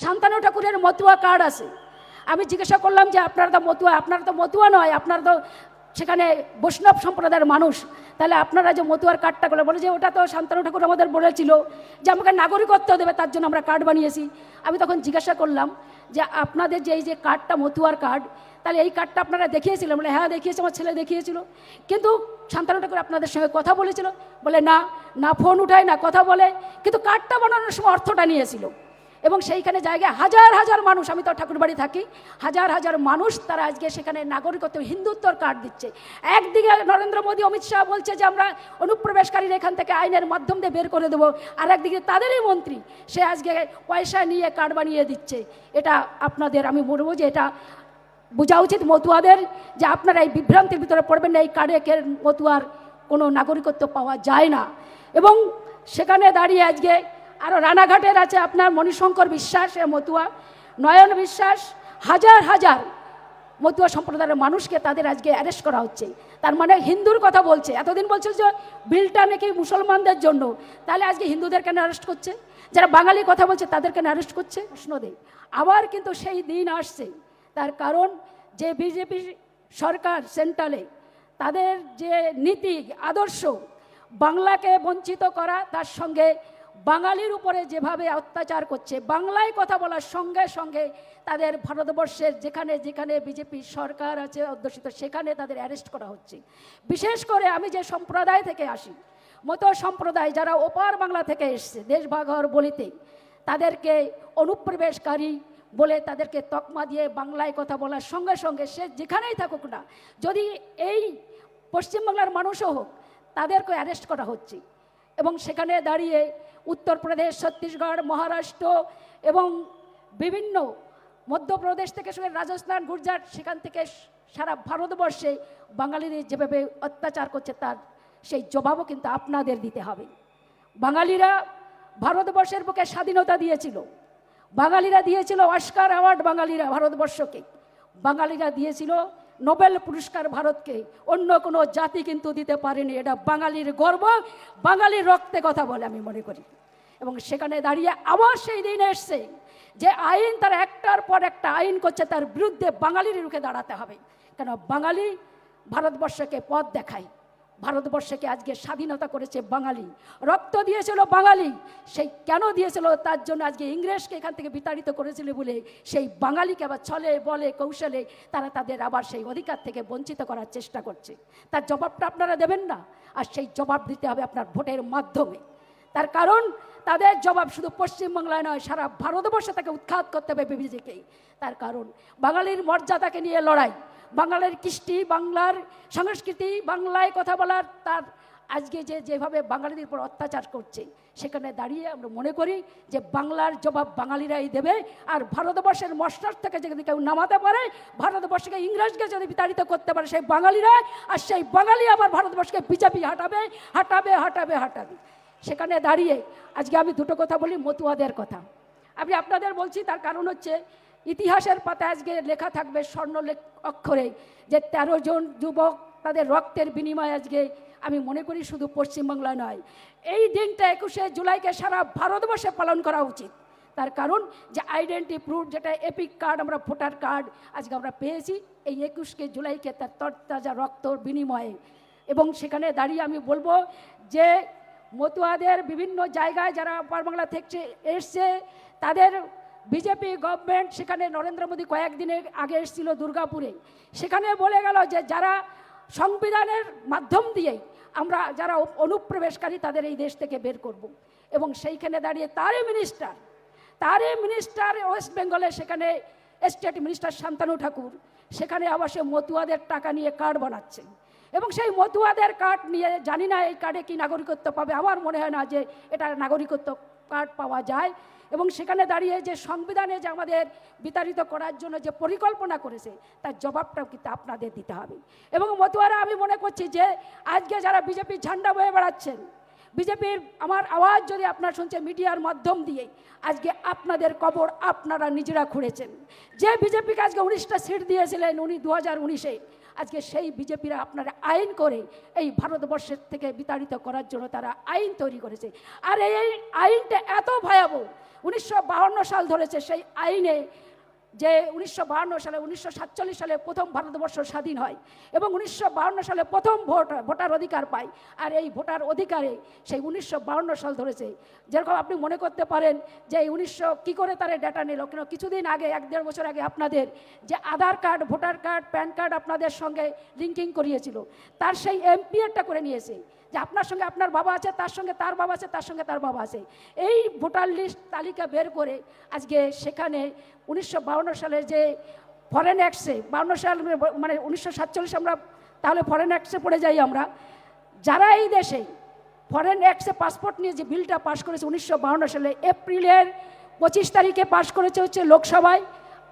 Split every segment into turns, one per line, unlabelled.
শান্তানু ঠাকুরের মতুয়া কার্ড আছে। আমি জিজ্ঞাসা করলাম যে, আপনারা তো মতুয়া, আপনারা তো মতুয়া নয়, আপনারা তো সেখানে বৈষ্ণব সম্প্রদায়ের মানুষ। তাহলে আপনারা যে মতুয়ার কার্ডটা করলে বলে যে, ওটা তো শান্তানু ঠাকুর আমাদের বলেছিল যে, আমাকে নাগরিকত্ব দেবে, তার জন্য আমরা কার্ড বানিয়েছি। আমি তখন জিজ্ঞাসা করলাম যে, আপনাদের যে এই যে কার্ডটা মতুয়ার কার্ড তাহলে এই কার্ডটা আপনারা দেখিয়েছিলেন? বলে হ্যাঁ দেখিয়েছে, আমার ছেলে দেখিয়েছিল। কিন্তু শান্তানু ঠাকুর আপনাদের সঙ্গে কথা বলেছিল। বলে, না না ফোন উঠায় না, কথা বলে। কিন্তু কার্ডটা বানানোর সময় অর্থটা নিয়েছিল। এবং সেইখানে জায়গায় হাজার হাজার মানুষ, আমি তো ঠাকুরবাড়ি থাকি, হাজার হাজার মানুষ তারা আজকে সেখানে নাগরিকত্ব, হিন্দুত্বর কার্ড দিচ্ছে। একদিকে নরেন্দ্র মোদী, অমিত শাহ বলছে যে আমরা অনুপ্রবেশকারীর এখান থেকে আইনের মাধ্যম দিয়ে বের করে দেবো, আর একদিকে তাদেরই মন্ত্রী, সে আজকে পয়সা নিয়ে কার্ড বানিয়ে দিচ্ছে। এটা আপনাদের, আমি বলব যে এটা বোঝা উচিত মতুয়াদের যে আপনারা এই বিভ্রান্তির ভিতরে পড়বেন না, এই কার্ডেকের মতুয়ার কোনো নাগরিকত্ব পাওয়া যায় না। এবং সেখানে দাঁড়িয়ে আজকে আরও রানাঘাটের আছে আপনার মণিশঙ্কর বিশ্বাস মতুয়া, নয়ন বিশ্বাস, হাজার হাজার মতুয়া সম্প্রদায়ের মানুষকে তাদের আজকে অ্যারেস্ট করা হচ্ছে। তার মানে হিন্দুর কথা বলছে। এতদিন বলছিল যে বিলটা নাকি মুসলমানদের জন্য। তাহলে আজকে হিন্দুদের কেন অ্যারেস্ট করছে? যারা বাঙালি কথা বলছে তাদের কেন অ্যারেস্ট করছে? প্রশ্ন দেয় আবার কিন্তু সেই দিন আসছে। তার কারণ যে বিজেপি সরকার সেন্ট্রালে তাদের যে নীতি, আদর্শ, বাংলাকে বঞ্চিত করা, তার সঙ্গে বাঙালির উপরে যেভাবে অত্যাচার করছে, বাংলায় কথা বলার সঙ্গে সঙ্গে তাদের ভারতবর্ষের যেখানে যেখানে বিজেপি সরকার আছে অধ্যুষিত, সেখানে তাদের অ্যারেস্ট করা হচ্ছে। বিশেষ করে আমি যে সম্প্রদায় থেকে আসি, মতো সম্প্রদায় যারা ওপার বাংলা থেকে এসছে, দেশভাগর বলিতে, তাদেরকে অনুপ্রবেশকারী বলে তাদেরকে তকমা দিয়ে বাংলায় কথা বলার সঙ্গে সঙ্গে সে যেখানেই থাকুক না, যদি এই পশ্চিমবাংলার মানুষও হোক তাদেরকে অ্যারেস্ট করা হচ্ছে। এবং সেখানে দাঁড়িয়ে উত্তরপ্রদেশ, ছত্তিশগড়, মহারাষ্ট্র এবং বিভিন্ন মধ্যপ্রদেশ থেকে করে রাজস্থান, গুজরাট সেখান থেকে সারা ভারতবর্ষে বাঙালিদের যেভাবে অত্যাচার করছে তার সেই জবাবও কিন্তু আপনাদের দিতে হবে। বাঙালিরা ভারতবর্ষের বুকে স্বাধীনতা দিয়েছিল। বাঙালিরা দিয়েছিল অস্কার অ্যাওয়ার্ড বাঙালিরা ভারতবর্ষকে। বাঙালিরা দিয়েছিল নোবেল পুরস্কার ভারতকে। অন্য কোনো জাতি কিন্তু দিতে পারেনি। এটা বাঙালির গর্ব, বাঙালির রক্তে কথা বলে আমি মনে করি। এবং সেখানে দাঁড়িয়ে আবার সেই দিন এসছে যে আইন তার একটার পর একটা আইন করছে, তার বিরুদ্ধে বাঙালির রুখে দাঁড়াতে হবে। কেন? বাঙালি ভারতবর্ষকে পথ দেখায়। ভারতবর্ষকে আজকে স্বাধীনতা করেছে বাঙালি। রক্ত দিয়েছিল বাঙালি। সেই কেন দিয়েছিল? তার জন্য আজকে ইংরেজকে এখান থেকে বিতাড়িত করেছিল বলে সেই বাঙালিকে আবার ছলে, বলে, কৌশলে তারা তাদের আবার সেই অধিকার থেকে বঞ্চিত করার চেষ্টা করছে। তার জবাবটা আপনারা দেবেন না। আর সেই জবাব দিতে হবে আপনার ভোটের মাধ্যমে। তার কারণ, তাদের জবাব শুধু পশ্চিমবাংলায় নয়, সারা ভারতবর্ষে তাকে উৎখাত করতে হবে বিজেপিকে তার কারণ, বাঙালির মর্যাদাকে নিয়ে লড়াই, বাঙালির কৃষ্টি, বাংলার সংস্কৃতি, বাংলায় কথা বলার, তার আজকে যে যেভাবে বাঙালিদের উপর অত্যাচার করছে, সেখানে দাঁড়িয়ে আমরা মনে করি যে বাংলার জবাব বাঙালিরাই দেবে, আর ভারতবর্ষের মশলার থেকে যদি কেউ নামাতে পারে, ভারতবর্ষকে ইংরেজকে যদি বিতাড়িত করতে পারে, সেই বাঙালিরা আর সেই বাঙালি আবার ভারতবর্ষকে বিজেপি হাঁটাবে হাঁটাবে হাঁটাবে হাঁটাবে। সেখানে দাঁড়িয়ে আজকে আমি দুটো কথা বলি মতুয়াদের কথা। আমি আপনাদের বলছি তার কারণ হচ্ছে ইতিহাসের পাতা আজকে লেখা থাকবে স্বর্ণ অক্ষরে যে তেরো জন যুবক তাদের রক্তের বিনিময়ে আজকে আমি মনে করি শুধু পশ্চিমবাংলা নয়, এই দিনটা একুশে জুলাইকে সারা ভারতবর্ষে পালন করা উচিত। তার কারণ যে আইডেন্টি প্রুফ যেটা এপিক কার্ড আমরা ভোটার কার্ড আজকে আমরা পেয়েছি, এই একুশকে জুলাইকে তার তরতাজা রক্ত বিনিময়ে। এবং সেখানে দাঁড়িয়ে আমি বলব যে মতুয়াদের বিভিন্ন জায়গায় যারা বাংলা থেকে এসছে, তাদের বিজেপি গভর্নমেন্ট সেখানে নরেন্দ্র মোদী কয়েকদিনের আগে এসেছিল দুর্গাপুরে সেখানে বলে গেল যে যারা সংবিধানের মাধ্যম দিয়েই আমরা যারা অনুপ্রবেশকারী তাদের এই দেশ থেকে বের করব। এবং সেইখানে দাঁড়িয়ে তারই মিনিস্টার তারই মিনিস্টার ওয়েস্ট বেঙ্গলে সেখানে স্টেট মিনিস্টার শান্তানু ঠাকুর, সেখানে আবার সে মতুয়াদের টাকা নিয়ে কার্ড বানাচ্ছে এবং সেই মতুয়াদের কার্ড নিয়ে জানি না এই কার্ডে কি নাগরিকত্ব পাবে। আমার মনে হয় না যে এটা নাগরিকত্ব কার্ড পাওয়া যায়। এবং সেখানে দাঁড়িয়ে যে সংবিধানে যে আমাদের বিতাড়িত করার জন্য যে পরিকল্পনা করেছে, তার জবাবটাও কিন্তু আপনাদের দিতে হবে। এবং মতুয়ারা আমি মনে করছি যে আজকে যারা বিজেপির ঝান্ডা বয়ে বেড়াচ্ছেন, বিজেপির আমার আওয়াজ যদি আপনার শুনছে মিডিয়ার মাধ্যম দিয়ে, আজকে আপনাদের কবর আপনারা নিজেরা খুঁড়েছেন। যে বিজেপিকে আজকে উনিশটা সিট দিয়েছিলেন উনি দু হাজার উনিশে আজকে সেই বিজেপিরা আপনারা আইন করে এই ভারতবর্ষের থেকে বিতাড়িত করার জন্য তারা আইন তৈরি করেছে। আর এই আইনটা এত ভয়াবহ, উনিশশো সাল ধরেছে সেই আইনে যে উনিশশো সালে, উনিশশো সাতচল্লিশ সালে প্রথম ভারতবর্ষ স্বাধীন হয় এবং উনিশশো সালে প্রথম ভোট, ভোটার অধিকার পায়। আর এই ভোটার অধিকারে সেই উনিশশো সাল ধরেছে। যেরকম আপনি মনে করতে পারেন যে এই উনিশশো কী করে তারা ডাটা নিল কেন? কিছুদিন আগে, এক দেড় বছর আগে আপনাদের যে Aadhaar card, voter card, PAN card আপনাদের সঙ্গে লিঙ্কিং করিয়েছিল, তার সেই এমপিএরটা করে নিয়েছে। যে আপনার সঙ্গে আপনার বাবা আছে, তার সঙ্গে তার বাবা আছে, তার সঙ্গে তার বাবা আছে। এই ভোটার লিস্ট তালিকা বের করে আজকে সেখানে উনিশশো সালের যে ফরেন অ্যাক্টসে বাউন্ন সাল মানে উনিশশো সাতচল্লিশ আমরা তাহলে ফরেন অ্যাক্টসে পড়ে যাই আমরা। যারা এই দেশে ফরেন অ্যাক্টসে পাসপোর্ট নিয়ে যে বিলটা পাশ করেছে উনিশশো সালে, এপ্রিলের পঁচিশ তারিখে পাশ করেছে হচ্ছে লোকসভায়।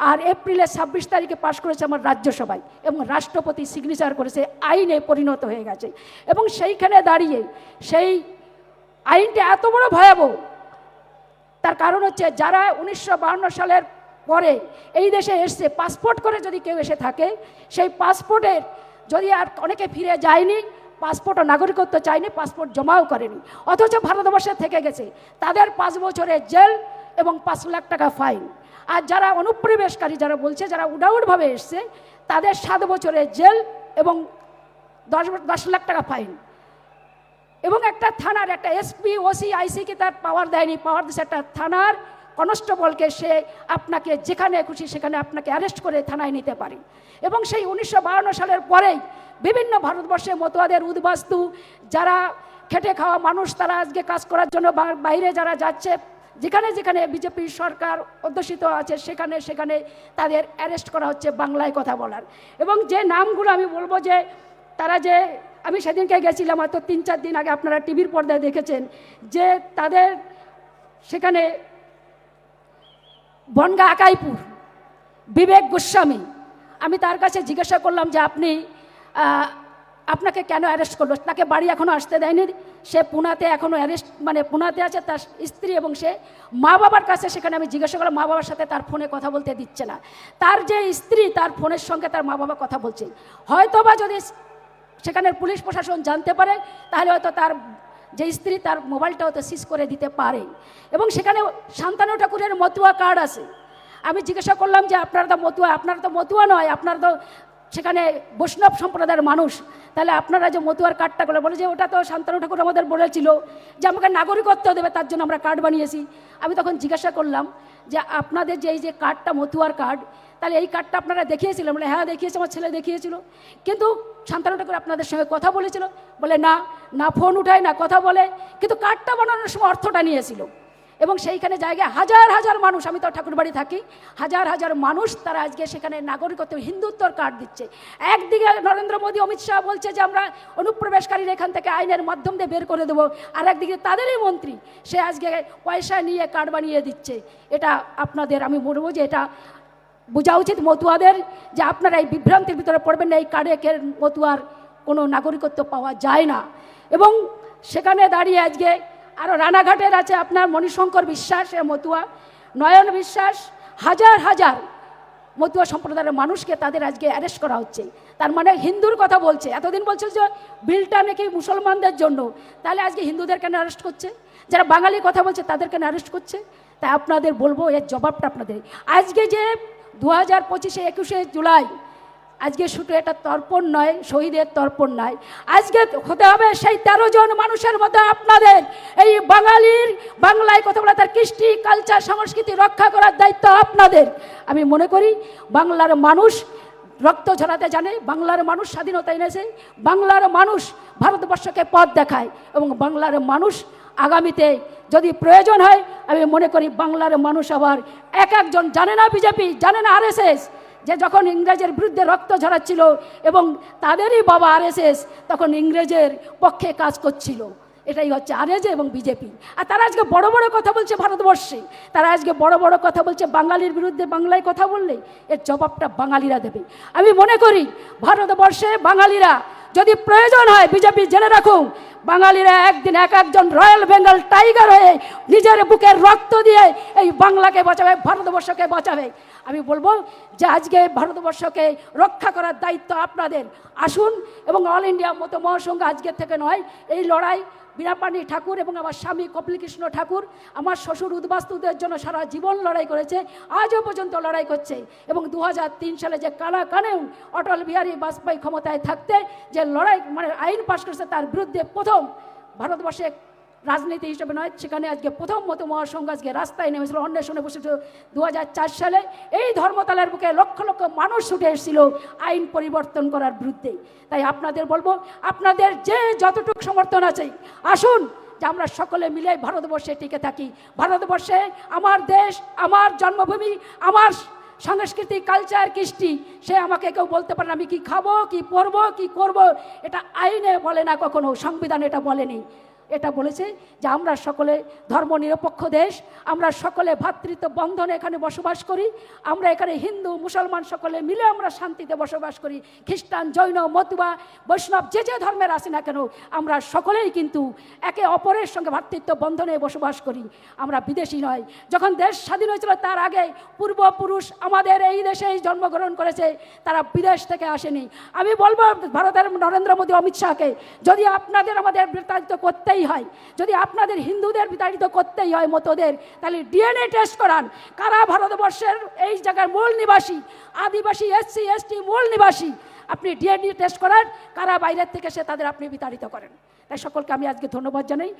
আর এপ্রিলের ছাব্বিশ তারিখে পাশ করেছে আমার রাজ্যসভায় এবং রাষ্ট্রপতি সিগনেচার করেছে, আইনে পরিণত হয়ে গেছে। এবং সেইখানে দাঁড়িয়ে সেই আইনটা এত বড় ভয়াবহ। তার কারণ হচ্ছে যারা উনিশশো সালের পরে এই দেশে এসছে পাসপোর্ট করে যদি কেউ এসে থাকে, সেই পাসপোর্টের যদি আর অনেকে ফিরে যায়নি পাসপোর্ট ও নাগরিকত্ব চায়নি পাসপোর্ট জমাও করেনি। অথচ ভারতবর্ষে থেকে গেছে। তাদের পাঁচ বছরের জেল এবং পাঁচ লাখ টাকা ফাইন। আর যারা অনুপ্রবেশকারী, যারা বলছে, যারা উডাউটভাবে এসছে, তাদের সাত বছরের জেল এবং দশ দশ লাখ টাকা ফাইন। এবং একটা থানার, একটা এসপি ওসি আইসিকে তার পাওয়ার দেয়নি। পাওয়ার দিচ্ছে একটা থানার কনস্টেবলকে সে আপনাকে যেখানে খুশি সেখানে আপনাকে অ্যারেস্ট করে থানায় নিতে পারে। এবং সেই উনিশশো সালের পরেই বিভিন্ন ভারতবর্ষে মতুয়াদের উদ্বাস্তু, যারা খেটে খাওয়া মানুষ, তারা আজকে কাজ করার জন্য বাইরে যারা যাচ্ছে যেখানে যেখানে বিজেপি সরকার অধ্যুষিত আছে, সেখানে সেখানে তাদের অ্যারেস্ট করা হচ্ছে বাংলায় কথা বলার। এবং যে নামগুলো আমি বলব যে, তারা যে, আমি সেদিনকে গেছিলাম, হয়তো তিন চার দিন আগে আপনারা টিভির পর্দায় দেখেছেন, যে তাদের সেখানে বনগা আকাইপুর, বিবেক গোস্বামী, আমি তার কাছে জিজ্ঞাসা করলাম যে আপনি আপনাকে কেন অ্যারেস্ট করল? তাকে বাড়ি এখনও আসতে দেয়নি। সে পুনাতে এখনও অ্যারেস্ট মানে পুনাতে আছে, তার স্ত্রী এবং সে মা বাবার কাছে সেখানে আমি জিজ্ঞাসা করলাম মা বাবার সাথে তার ফোনে কথা বলতে দিচ্ছে না। তার যে স্ত্রী, তার ফোনের সঙ্গে তার মা বাবা কথা বলছে। হয়তো বা যদি সেখানের পুলিশ প্রশাসন জানতে পারে, তাহলে হয়তো তার যে স্ত্রী, তার মোবাইলটা হয়তো সিজ করে দিতে পারে। এবং সেখানে শান্তানু ঠাকুরের মতুয়া কার্ড আছে। আমি জিজ্ঞাসা করলাম যে, আপনারা তো মতুয়া, আপনারা তো মতুয়া নয়, আপনারা তো সেখানে বৈষ্ণব সম্প্রদায়ের মানুষ, তাহলে আপনারা যে মতুয়ার কার্ডটা করে বলে যে ওটা তো শান্তানু ঠাকুর আমাদের বলেছিল, যে আমাকে নাগরিকত্ব দেবে, তার জন্য আমরা কার্ড বানিয়েছি। আমি তখন জিজ্ঞাসা করলাম যে আপনাদের যে এই যে কার্ডটা মতুয়ার কার্ড, তাহলে এই কার্ডটা আপনারা দেখিয়েছিলেন? বলে হ্যাঁ দেখিয়েছে, আমার ছেলে দেখিয়েছিল। কিন্তু শান্তানু ঠাকুর আপনাদের সঙ্গে কথা বলেছিল। বলে, না না, ফোন উঠায় না, কথা বলে। কিন্তু কার্ডটা বানানোর সময় অর্থটা নিয়েছিল। এবং সেইখানে জায়গায় হাজার হাজার মানুষ, আমি তো ঠাকুরবাড়ি থাকি, হাজার হাজার মানুষ তারা আজকে সেখানে নাগরিকত্ব, হিন্দুত্বর কার্ড দিচ্ছে। একদিকে নরেন্দ্র মোদী, অমিত শাহ বলছে যে আমরা অনুপ্রবেশকারীর এখান থেকে আইনের মাধ্যম দিয়ে বের করে দেবো, আর একদিকে তাদেরই মন্ত্রী, সে আজকে পয়সা নিয়ে কার্ড বানিয়ে দিচ্ছে। এটা আপনাদের, আমি বলব যে এটা বোঝা উচিত মতুয়াদের যে আপনারা এই বিভ্রান্তির ভিতরে পড়বেন না, এই কার্ডেকের মতুয়ার কোনো নাগরিকত্ব পাওয়া যায় না। এবং সেখানে দাঁড়িয়ে আজকে আরও রানাঘাটের আছে আপনার মণিশঙ্কর বিশ্বাস মতুয়া, নয়ন বিশ্বাস, হাজার হাজার মতুয়া সম্প্রদায়ের মানুষকে তাদের আজকে অ্যারেস্ট করা হচ্ছে। তার মানে হিন্দুর কথা বলছে। এতদিন বলছে যে বিলটা নাকি মুসলমানদের জন্য। তাহলে আজকে হিন্দুদের কেন অ্যারেস্ট করছে? যারা বাঙালি কথা বলছে তাদের কেন অ্যারেস্ট করছে? তাই আপনাদের বলব, এর জবাবটা আপনাদের। আজকে যে দু হাজার পঁচিশে একুশে জুলাই আজকে শুধু এটা তর্পণ নয়, শহীদের তর্পণ নয়। আজকে হতে হবে সেই তেরো জন মানুষের মধ্যে আপনাদের। এই বাঙালির বাংলায় কথা বলা, তার কৃষ্টি, কালচার, সংস্কৃতি রক্ষা করার দায়িত্ব আপনাদের। আমি মনে করি, বাংলার মানুষ রক্ত ঝরাতে জানে, বাংলার মানুষ স্বাধীনতা এনেছে, বাংলার মানুষ ভারতবর্ষকে পথ দেখায় এবং বাংলার মানুষ আগামীতে যদি প্রয়োজন হয়, আমি মনে করি বাংলার মানুষ আবার এক একজন, জানে না বিজেপি, জানে না আরএসএস যে যখন ইংরেজের বিরুদ্ধে রক্ত ঝরাচ্ছিল এবং তাদেরই বাবা আরএসএস তখন ইংরেজের পক্ষে কাজ করছিল। এটাই হচ্ছে আরএজে এবং বিজেপি। আর তারা আজকে বড় বড় কথা বলছে ভারতবর্ষে। তারা আজকে বড় বড় কথা বলছে বাঙালির বিরুদ্ধে বাংলায় কথা বললে এর জবাবটা বাঙালিরা দেবে। আমি মনে করি ভারতবর্ষে বাঙালিরা যদি প্রয়োজন হয় বিজেপি জেনে রাখুন বাঙালিরা একদিন এক একজন রয়্যাল বেঙ্গল টাইগার হয়ে নিজের বুকের রক্ত দিয়ে এই বাংলাকে বাঁচাবে, ভারতবর্ষকে বাঁচাবে। আমি বলব যে আজকে ভারতবর্ষকে রক্ষা করার দায়িত্ব আপনাদের। আসুন এবং অল ইন্ডিয়া মতো মহাসংঘ আজকের থেকে নয়, এই লড়াই বীরাপাণি ঠাকুর এবং আমার স্বামী কপিলকৃষ্ণ ঠাকুর, আমার শ্বশুর উদ্বাস্তুদের জন্য সারা জীবন লড়াই করেছে, আজও পর্যন্ত লড়াই করছে। এবং দু হাজার তিন সালে যে কালা কানেও অটল বিহারী বাজপেয়ী ক্ষমতায় থাকতে যে লড়াই মানে আইন পাশ করেছে তার বিরুদ্ধে প্রথম ভারতবর্ষে রাজনীতি হিসেবে নয়, সেখানে আজকে প্রথম মতো মহাসংঘ আজকে রাস্তায় নেমেছিল, অন্বেষণে বসেছিল দু সালে। এই ধর্মতলার বুকে লক্ষ লক্ষ মানুষ ছুটে এসেছিল আইন পরিবর্তন করার বিরুদ্ধে। তাই আপনাদের বলব, আপনাদের যে যতটুকু সমর্থন আছে, আসুন, যে আমরা সকলে মিলে ভারতবর্ষে টিকে থাকি। ভারতবর্ষে আমার দেশ, আমার জন্মভূমি, আমার সংস্কৃতি কালচার, কৃষ্টি, সে আমাকে কেউ বলতে পারে না, আমি কি খাব, কি পরবো, কি করব, এটা আইনে বলে না কখনো, সংবিধান এটা বলেনি। এটা বলেছে যে আমরা সকলে ধর্মনিরপেক্ষ দেশ, আমরা সকলে ভ্রাতৃত্ব বন্ধনে এখানে বসবাস করি, আমরা এখানে হিন্দু, মুসলমান সকলে মিলে আমরা শান্তিতে বসবাস করি, খ্রিস্টান, জৈন, মতুয়া, বৈষ্ণব, যে যে ধর্মের আসে না কেন, আমরা সকলেই কিন্তু একে অপরের সঙ্গে ভ্রাতৃত্ব বন্ধনে বসবাস করি। আমরা বিদেশি নয়। যখন দেশ স্বাধীন হয়েছিল তার আগে পূর্বপুরুষ আমাদের এই দেশেই জন্মগ্রহণ করেছে, তারা বিদেশ থেকে আসেনি। আমি বলব ভারতের নরেন্দ্র মোদী, অমিত শাহকে, যদি আপনাদের আমাদের বিতাড়িত করতেই হয়। যদি আপনাদের হিন্দুদের বিতাড়িত করতেই হয় মতোদের, তাহলে ডিএনএ টেস্ট করান। কারা ভারতবর্ষের এই জায়গার মূল নিবাসী? আদিবাসী, এসসি, এসটি, মূল নিবাসী? আপনি ডিএনএ টেস্ট করান, কারা বাইরের থেকে সে তাদের আপনি বিতাড়িত করেন। তাই সকলকে আমি আজকে ধন্যবাদ জানাই।